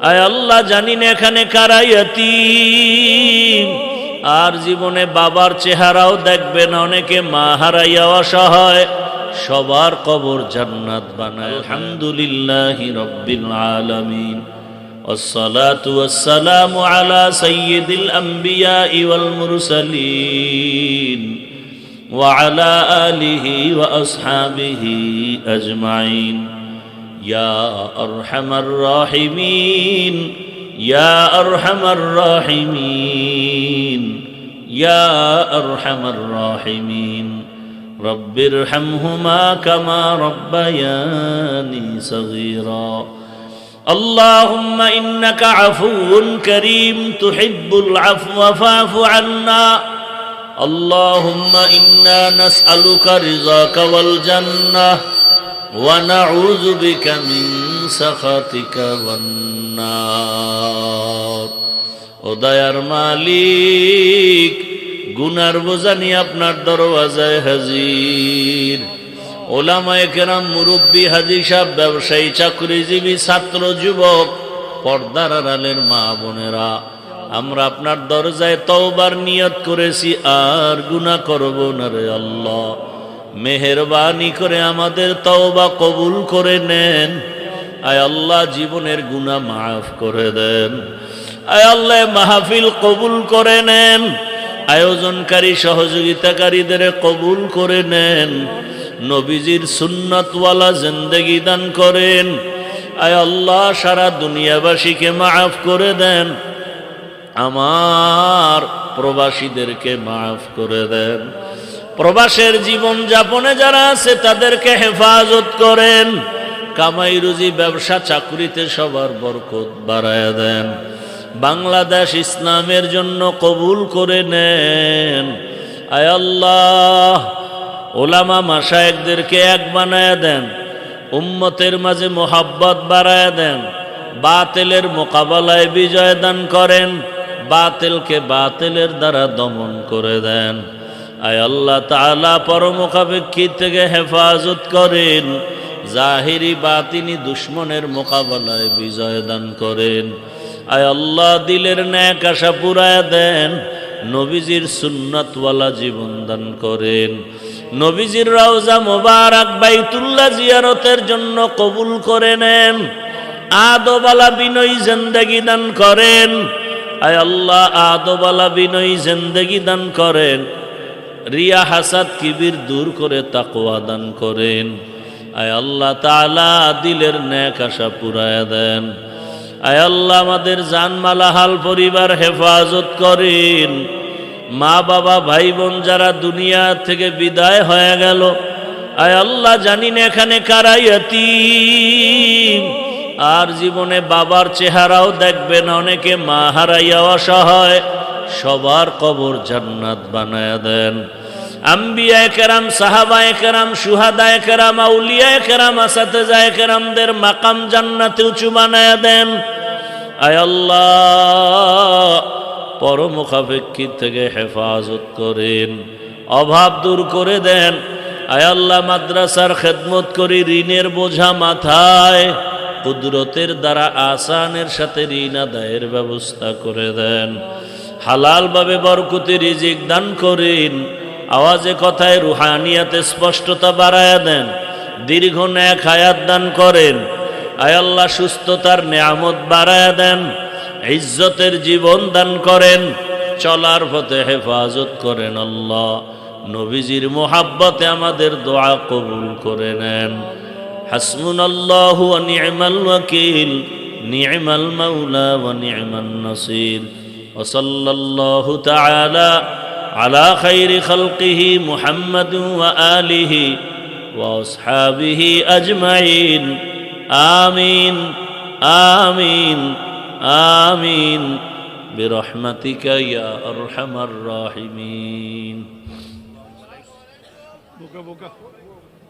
আয় আল্লাহ জানি না এখানে কারাইয়াতি আর জীবনে বাবার চেহারাও দেখবে না অনেকে মা হারাইয়া অসহায় সবার কবর জান্নাত বানায় আলহামদুলিল্লাহ রব্বিল আলামিন والصلاة والسلام على سيد الأنبياء والمرسلين وعلى آله وأصحابه أجمعين يا أرحم الراحمين يا أرحم الراحمين يا أرحم الراحمين. رب ارحمهما كما ربياني صغيرا. اللهم إنك عفو كريم تحب العفو فاعف عنا. اللهم إنا نسألك رضاك والجنة ونعوذ بك من سخطك والنار ও দয়ার মালিক গুনার বোঝা নিয়ে আপনার দরওয়াজায় হাজির ওলামায়ে কেরাম মুরব্বী হাজি সাহেব ব্যবসায়ী চাকরিজীবী ছাত্র যুবক পর্দার আড়ালের মা বোনেরা আমরা আপনার দরজায় তওবার নিয়ত করেছি, আর গুনাহ করব না রে আল্লাহ। মেহেরবানি করে আমাদের তওবা কবুল করে নেন। আয় আল্লাহ, জীবনের গুনাহ মাফ করে দেন। আয় আল্লাহ, মাহফিল কবুল করে নেন। আয়োজনকারী, সহযোগিতাকারীদের কবুল করে নেন। নবীজির সুন্নতওয়ালা জিন্দেগি দান করেন। আয় আল্লাহ, সারা দুনিয়াবাসীকে মাফ করে দেন। আমার প্রবাসীদেরকে মাফ করে দেন। প্রবাসের জীবন যাপনে যারা আছে, তাদেরকে হেফাজত করেন। কামাই রুজি, ব্যবসা, চাকরিতে সবার বরকত বাড়ায় দেন। বাংলাদেশ ইসলামের জন্য কবুল করে নেন। আয় আল্লাহ, ওলামা মাসায়েকদেরকে এক বানায় দেন। উম্মতের মাঝে মোহাব্বত বাড়ায় দেন। বাতেলের মোকাবেলায় বিজয় দান করেন। বাতেলকে বাতেলের দ্বারা দমন করে দেন। আয় আল্লাহ তালা পরমুখাপেক্ষী থেকে হেফাজত করেন, জাহিরি বাতিনি দুশ্মনের মোকাবেলায় বিজয় দান করেন। আয় আল্লাহ দিলের ন্যাক আশা পুরায় দেন, নবীজির সুন্নতওয়ালা জীবন দান করেন। নবীজির রওজা মোবারক বাইতুল্লাহ জিয়ারতের জন্য কবুল করে নেন আদবালা বিনয়ী জিন্দগি দান করেন। আয় আল্লাহ আদবালা বিনয়ী জিন্দগি দান করেন। রিয়া হাসাদ কিবির দূর করে তাকোয়া দান করেন। আয় আল্লাহ তাআলা দিলের ন্যাক আশা পুরায় দেন। আয় আল্লাহ আমাদের জানমালা হাল পরিবার হেফাজত করেন। মা বাবা ভাই বোন যারা দুনিয়া থেকে বিদায় হয়ে গেল, আয় আল্লাহ জানি না এখানে কারাইয়াতি আর জীবনে বাবার চেহারাও দেখবে না, অনেকে মা হারাইয়া অসহায় সবার কবর জান্নাত বানায় দেন। আম্বিয়া কেরাম, সাহাবায় কেরাম, সুহাদায় কেরাম আউলিয়া কেরাম আসাতে যায় কেরামদের মাকাম জান্নাতে উঁচু বানায় দেন। আল্লাহ পরমুখাপেক্ষী থেকে হেফাজত করেন, অভাব দূর করে দেন। আয় আল্লাহ, মাদ্রাসার খেদমত করি, ঋণের বোঝা মাথায়। কুদরতের দ্বারা আসানের সাথে ঋণ আদায়ের ব্যবস্থা করে দেন। হালালভাবে বরকুতি রিজিক দান করেন। আওয়াজে কথায় রুহানিয়াতে স্পষ্টতা বাড়ায়া দেন। দীর্ঘ ন্যাক হায়াত দান করেন। আয়াল্লাহ সুস্থতার নেয়ামত বাড়ায়া দেন। ইজ্জতের জীবন দান করেন। চলার পথে হেফাজত করেন আল্লাহ। নবীজির মোহাব্বতে আমাদের দোয়া কবুল করে নেন। হাসমুন আল্লাহ নিয়মাল ওয়াকিল নিয়মাল মাওলা ওয়া নিয়মাল নাসির وصلى الله تعالى على خير خلقه محمد وآله وأصحابه أجمعين آمين آمين آمين برحمتك يا أرحم الراحمين বোকা বোকা